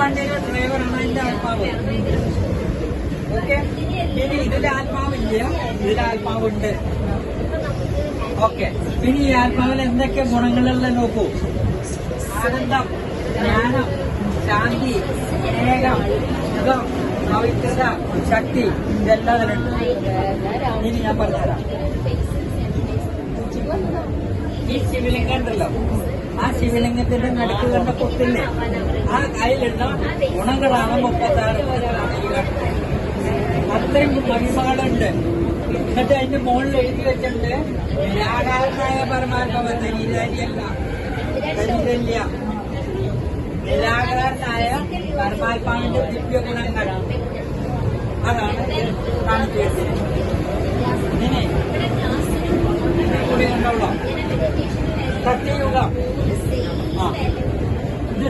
വണ്ടിയുടെ ഡ്രൈവറാണ് അതിന്റെ ആത്മാവ്. ഓക്കെ ഇനി ഇതിൽ ആത്മാവില്ല ഇതിൽ ആത്മാവുണ്ട് ഓക്കെ ഇനി ഈ ആത്മാവിൽ എന്തൊക്കെ ഗുണങ്ങളുള്ള നോക്കൂ. ആനന്ദം ജ്ഞാനം ശാന്തി സ്നേഹം സുഖം പവിത്രത ശക്തി ഇതെല്ലാം അതിലുണ്ട്. ഇനി ഞാൻ പറഞ്ഞുതരാം. ഈ ശിവലിംഗം ഉണ്ടല്ലോ. ആ ശിവലിംഗത്തിന്റെ നടുക്ക് കണ്ട കൊത്തില്ലേ ആ കയ്യിലുള്ള ഗുണങ്ങളാണ് മുപ്പത്താറ്. അത്രയും മഹിമകളുണ്ട് എന്നിട്ട് അതിന്റെ മുകളിൽ എഴുതി വെച്ചിട്ടുണ്ട് നിരാകാരനായ പരമാത്മ ശരീരല്ല ശരീരല്ല നിരാകാരനായ പരമാത്മാവിന്റെ ദിവ്യ ഗുണങ്ങൾ അതാണ് കാണിച്ചു വെച്ചിരിക്കുന്നത്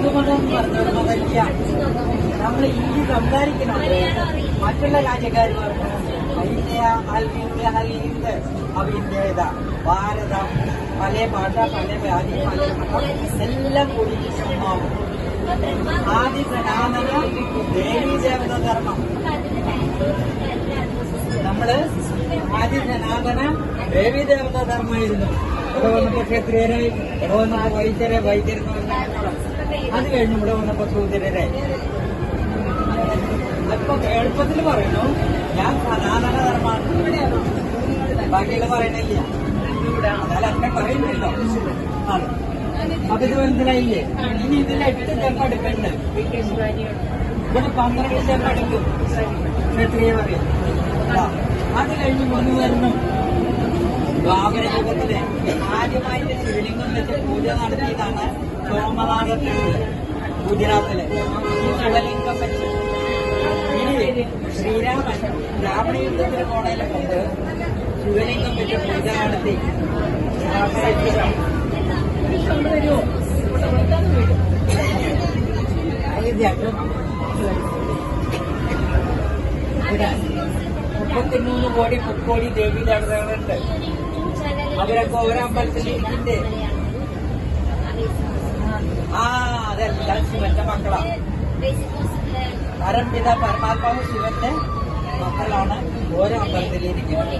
എന്ന് നമ്മൾ ഇന്ത്യ സംസാരിക്കുന്നുണ്ട് മറ്റുള്ള രാജ്യക്കാർ പറഞ്ഞു ഇന്ത്യ അൽ ഹിന്ദ് അൽ ഹിന്ദ് അപ്പൊ ഭാരതം പല ഭാഷ പല വ്യാധി എല്ലാം കൂടി ഒന്നാവും ആദി സനാതന ദേവീ ദേവത ധർമ്മം നമ്മൾ ആദ്യ സനാതന ദേവി ദേവത ധർമ്മമായിരുന്നു ഇവിടെ വൈദ്യരെ വൈദ്യരെന്ന് പറഞ്ഞ കച്ചവടം. അത് കഴിഞ്ഞ് ഇവിടെ വന്നപ്പോ സൂചരരായി അപ്പൊ എളുപ്പത്തിൽ പറയുന്നു ഞാൻ സനാതന ധർമ്മമാണ് ബാക്കിയുള്ള പറയണില്ല. എന്നാൽ അത്ര പറയുന്നില്ലോ ആണ്. അപ്പൊ ഇത് മനസ്സിലായില്ലേ? ഇനി ഇതിൽ എട്ട് സ്റ്റെപ്പ് എടുക്കണ്ട്. ഇവിടെ പന്ത്രണ്ട് സ്റ്റെപ്പ് എടുക്കും. ക്ഷത്രിയ പറയും അത് കഴിഞ്ഞ് വന്നു വരണം. ദ്വാപര യുഗത്തിൽ ആദ്യമായിട്ട് ശിവലിംഗം വെച്ച് പൂജ നടത്തിയതാണ് സോമനാഥത്തിൽ ഗുജറാത്തിൽ ശ്രീരാമൻ രാവണ യുദ്ധത്തിന് മുമ്പ് ശിവലിംഗം വെച്ച് പൂജ നടത്തി. മുപ്പത്തിമൂന്ന് കോടി മുക്കോടി ദേവി നടന്നുണ്ട് അവരൊക്കെ ഓരോ അമ്പലത്തിൽ ശിവന്റെ മക്കളാ. പരംപിത പരമാത്മാവ് ശിവന്റെ മക്കളാണ്. ഓരോ അമ്പലത്തിൽ ഇരിക്കുന്നത്.